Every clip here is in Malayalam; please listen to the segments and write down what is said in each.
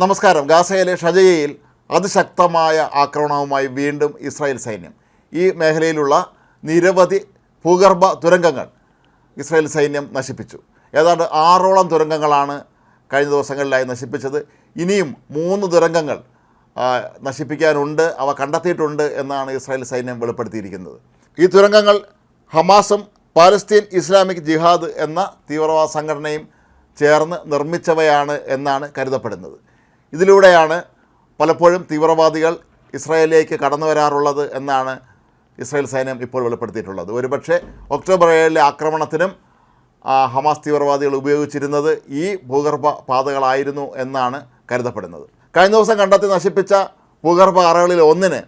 നമസ്കാരം. ഗാസയിലെ ഷജയയിൽ അതിശക്തമായ ആക്രമണവുമായി വീണ്ടും ഇസ്രായേൽ സൈന്യം. ഈ മേഖലയിലുള്ള നിരവധി ഭൂഗർഭ തുരങ്കങ്ങൾ ഇസ്രായേൽ സൈന്യം നശിപ്പിച്ചു. ഏതാണ്ട് ആറോളം തുരങ്കങ്ങളാണ് കഴിഞ്ഞ ദിവസങ്ങളിലായി നശിപ്പിച്ചത്. ഇനിയും മൂന്ന് തുരങ്കങ്ങൾ നശിപ്പിക്കാനുണ്ട് അവ കണ്ടെത്തിയിട്ടുണ്ട് എന്നാണ് ഇസ്രായേൽ സൈന്യം വെളിപ്പെടുത്തിയിരിക്കുന്നത്. ഈ തുരങ്കങ്ങൾ ഹമാസും പാലസ്തീൻ ഇസ്ലാമിക് ജിഹാദ് എന്ന തീവ്രവാദ സംഘടനയും ചേർന്ന് നിർമ്മിച്ചവയാണ് എന്നാണ് കരുതപ്പെടുന്നത്. ഇതിലൂടെയാണ് പലപ്പോഴും തീവ്രവാദികൾ ഇസ്രായേലിലേക്ക് കടന്നു വരാറുള്ളത് എന്നാണ് ഇസ്രായേൽ സൈന്യം ഇപ്പോൾ വെളിപ്പെടുത്തിയിട്ടുള്ളത്. ഒരുപക്ഷെ ഒക്ടോബർ ഏഴിലെ ആക്രമണത്തിനും ഹമാസ് തീവ്രവാദികൾ ഉപയോഗിച്ചിരുന്നത് ഈ ഭൂഗർഭ പാതകളായിരുന്നു എന്നാണ് കരുതപ്പെടുന്നത്. കഴിഞ്ഞ ദിവസം കണ്ടെത്തി നശിപ്പിച്ച ഭൂഗർഭ അറകളിൽ ഒന്നിന്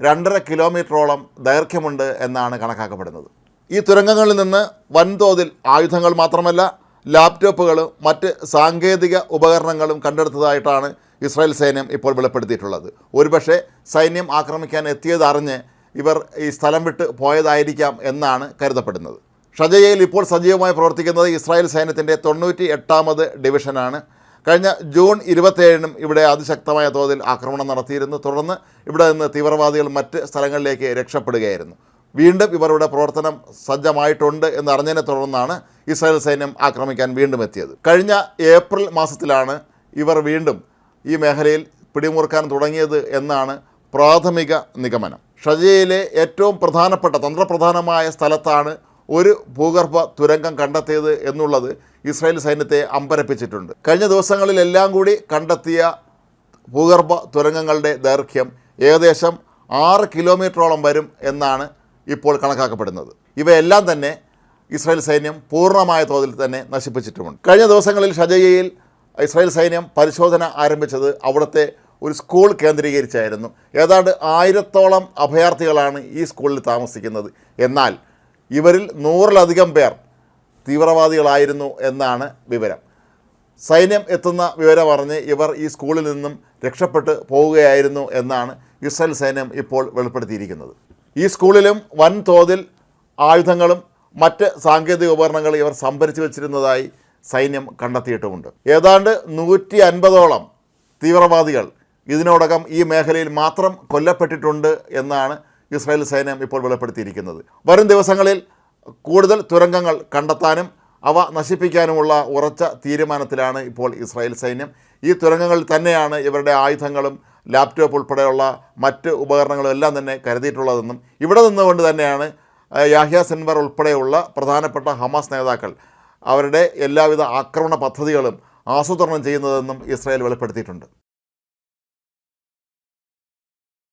രണ്ടര കിലോമീറ്ററോളം ദൈർഘ്യമുണ്ട് എന്നാണ് കണക്കാക്കപ്പെടുന്നത്. ഈ തുരങ്കങ്ങളിൽ നിന്ന് വൻതോതിൽ ആയുധങ്ങൾ മാത്രമല്ല ലാപ്ടോപ്പുകളും മറ്റ് സാങ്കേതിക ഉപകരണങ്ങളും കണ്ടെടുത്തതായിട്ടാണ് ഇസ്രായേൽ സൈന്യം ഇപ്പോൾ വെളിപ്പെടുത്തിയിട്ടുള്ളത്. ഒരുപക്ഷെ സൈന്യം ആക്രമിക്കാൻ എത്തിയതറിഞ്ഞ് ഇവർ ഈ സ്ഥലം വിട്ട് പോയതായിരിക്കാം എന്നാണ് കരുതപ്പെടുന്നത്. ഷജയയിൽ ഇപ്പോൾ സജീവമായി പ്രവർത്തിക്കുന്നത് ഇസ്രായേൽ സൈന്യത്തിന്റെ തൊണ്ണൂറ്റി എട്ടാമത് ഡിവിഷനാണ്. കഴിഞ്ഞ ജൂൺ ഇരുപത്തേഴിനും ഇവിടെ അതിശക്തമായ തോതിൽ ആക്രമണം നടത്തിയിരുന്നു. തുടർന്ന് ഇവിടെ നിന്ന് തീവ്രവാദികൾ മറ്റ് സ്ഥലങ്ങളിലേക്ക് രക്ഷപ്പെടുകയായിരുന്നു. വീണ്ടും ഇവരുടെ പ്രവർത്തനം സജ്ജമായിട്ടുണ്ട് എന്നറിഞ്ഞതിനെ തുടർന്നാണ് ഇസ്രായേൽ സൈന്യം ആക്രമിക്കാൻ വീണ്ടും എത്തിയത്. കഴിഞ്ഞ ഏപ്രിൽ മാസത്തിലാണ് ഇവർ വീണ്ടും ഈ മേഖലയിൽ പിടിമുറുക്കാൻ തുടങ്ങിയത് എന്നാണ് പ്രാഥമിക നിഗമനം. ഷജയിലെ ഏറ്റവും പ്രധാനപ്പെട്ട തന്ത്രപ്രധാനമായ സ്ഥലത്താണ് ഒരു ഭൂഗർഭ തുരങ്കം കണ്ടെത്തിയത് എന്നുള്ളത് ഇസ്രായേൽ സൈന്യത്തെ അമ്പരപ്പിച്ചിട്ടുണ്ട്. കഴിഞ്ഞ ദിവസങ്ങളിലെല്ലാം കൂടി കണ്ടെത്തിയ ഭൂഗർഭ തുരങ്കങ്ങളുടെ ദൈർഘ്യം ഏകദേശം ആറ് കിലോമീറ്ററോളം വരും എന്നാണ് ഇപ്പോൾ കണക്കാക്കപ്പെടുന്നത്. ഇവയെല്ലാം തന്നെ ഇസ്രായേൽ സൈന്യം പൂർണമായ തോതിൽ തന്നെ നശിപ്പിച്ചിട്ടുമുണ്ട്. കഴിഞ്ഞ ദിവസങ്ങളിൽ ഷജയിൽ ഇസ്രായേൽ സൈന്യം പരിശോധന ആരംഭിച്ചത് അവിടുത്തെ ഒരു സ്കൂൾ കേന്ദ്രീകരിച്ചായിരുന്നു. ഏതാണ്ട് ആയിരത്തോളം അഭയാർത്ഥികളാണ് ഈ സ്കൂളിൽ താമസിക്കുന്നത്. എന്നാൽ ഇവരിൽ നൂറിലധികം പേർ തീവ്രവാദികളായിരുന്നു എന്നാണ് വിവരം. സൈന്യം എത്തുന്ന വിവരം അറിഞ്ഞ് ഇവർ ഈ സ്കൂളിൽ നിന്നും രക്ഷപ്പെട്ട് പോവുകയായിരുന്നു എന്നാണ് ഇസ്രായേൽ സൈന്യം ഇപ്പോൾ വെളിപ്പെടുത്തിയിരിക്കുന്നത്. ഈ സ്കൂളിലും വൻതോതിൽ ആയുധങ്ങളും മറ്റ് സാങ്കേതിക ഉപകരണങ്ങളും ഇവർ സംഭരിച്ചു വച്ചിരുന്നതായി സൈന്യം കണ്ടെത്തിയിട്ടുമുണ്ട്. ഏതാണ്ട് നൂറ്റി അൻപതോളം തീവ്രവാദികൾ ഇതിനോടകം ഈ മേഖലയിൽ മാത്രം കൊല്ലപ്പെട്ടിട്ടുണ്ട് എന്നാണ് ഇസ്രായേൽ സൈന്യം ഇപ്പോൾ വെളിപ്പെടുത്തിയിരിക്കുന്നത്. വരും ദിവസങ്ങളിൽ കൂടുതൽ തുരങ്കങ്ങൾ കണ്ടെത്താനും അവ നശിപ്പിക്കാനുമുള്ള ഉറച്ച തീരുമാനത്തിലാണ് ഇപ്പോൾ ഇസ്രായേൽ സൈന്യം. ഈ തുരങ്കങ്ങളിൽ തന്നെയാണ് ഇവരുടെ ആയുധങ്ങളും ലാപ്ടോപ്പ് ഉൾപ്പെടെയുള്ള മറ്റ് ഉപകരണങ്ങളും എല്ലാം തന്നെ കരുതിയിട്ടുള്ളതെന്നും ഇവിടെ നിന്നുകൊണ്ട് തന്നെയാണ് യാഹ്യ സെൻവർ ഉൾപ്പെടെയുള്ള പ്രധാനപ്പെട്ട ഹമാസ് നേതാക്കൾ അവരുടെ എല്ലാവിധ ആക്രമണ പദ്ധതികളും ആസൂത്രണം ചെയ്യുന്നതെന്നും ഇസ്രായേൽ വെളിപ്പെടുത്തിയിട്ടുണ്ട്.